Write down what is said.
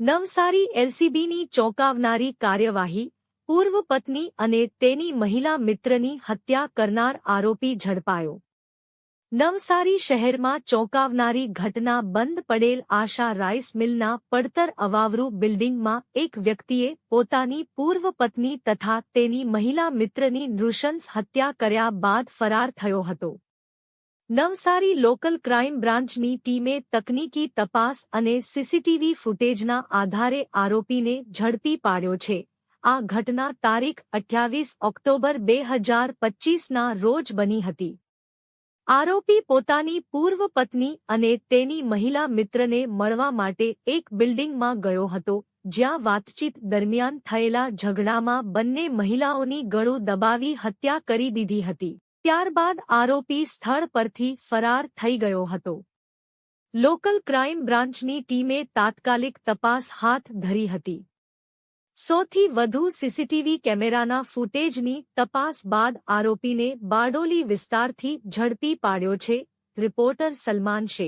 નવસારી એલસીબીની ચોંકાવનારી કાર્યવાહી, પૂર્વ પત્ની અને તેની મહિલા મિત્રની હત્યા કરનાર આરોપી ઝડપાયો. નવસારી શહેરમાં ચોંકાવનારી ઘટના બંધ પડેલ આશા રાઈસ મિલના પડતર અવાવરૂ બિલ્ડિંગમાં એક વ્યક્તિએ પોતાની પૂર્વ પત્ની તથા તેની મહિલા મિત્રની નૃશંસ હત્યા કર્યા બાદ ફરાર થયો હતો. નવસારી લોકલ ક્રાઇમ બ્રાન્ચની ટીમે તકનીકી તપાસ અને સીસીટીવી ફૂટેજના આધારે આરોપીને ઝડપી પાડ્યો છે. આ ઘટના તારીખ અઠ્યાવીસ ઓક્ટોબર બે હજાર પચ્ચીસના રોજ બની હતી. આરોપી પોતાની પૂર્વ પત્ની અને તેની મહિલા મિત્રને મળવા માટે એક બિલ્ડિંગમાં ગયો હતો, જ્યાં વાતચીત દરમિયાન થયેલા ઝઘડામાં બંને મહિલાઓની ગળું દબાવી હત્યા કરી દીધી હતી. ત્યારબાદ આરોપી સ્થળ પરથી ફરાર થઈ ગયો હતો. લોકલ ક્રાઇમ બ્રાન્ચની ટીમે તાત્કાલિક તપાસ હાથ ધરી હતી. સોથી વધુ સીસીટીવી કેમેરાના ફૂટેજની તપાસ બાદ આરોપીને બારડોલી વિસ્તારથી ઝડપી પાડ્યો છે, રિપોર્ટર સલમાન શેખ.